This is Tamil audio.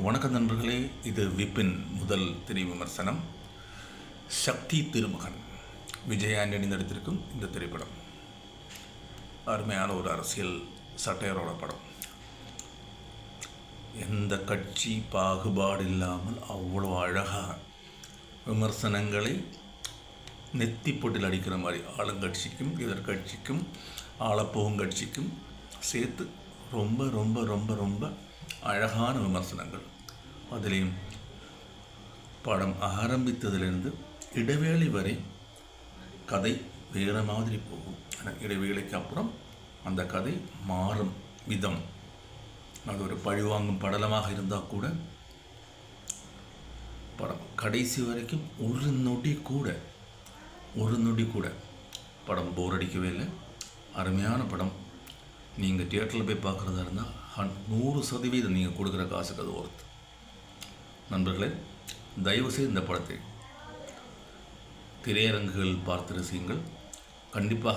வணக்க நண்பர்களே இது விபின் முதல் திரை விமர்சனம். சக்தி திருமகன். விஜய் ஆண்டனி நடித்திருக்கும் இந்த திரைப்படம். அருமையான ஒரு அரசியல் சட்டையரோட படம். எந்த கட்சி பாகுபாடு இல்லாமல் அவ்வளோ அழகாக விமர்சனங்களை நெத்திப்பொட்டில் அடிக்கிற மாதிரி ஆளுங்கட்சிக்கும் எதிர்கட்சிக்கும் ஆளப்போகும் கட்சிக்கும் சேர்த்து ரொம்ப ரொம்ப ரொம்ப ரொம்ப அழகான விமர்சனங்கள். அதிலையும் படம் ஆரம்பித்ததிலிருந்து இடைவேளை வரை கதை வேறு மாதிரி போகும். ஆனால் இடைவேளைக்கு அப்புறம் அந்த கதை மாறும் விதம். அது ஒரு பழிவாங்கும் படலமாக இருந்தால் கூட படம் கடைசி வரைக்கும் ஒரு நொடி கூட ஒரு நொடி கூட படம் போர் அடிக்கவே இல்லை. அருமையான படம். நீங்கள் தியேட்டரில் போய் பார்க்குறதா இருந்தால் நூறு சதவீதம் நீங்கள் கொடுக்குற காசுக்கு அது ஒர்த் நண்பர்களே தயவுசெய்து இந்த படத்தை திரையரங்குகள் பார்த்து ரசியுங்கள். கண்டிப்பாக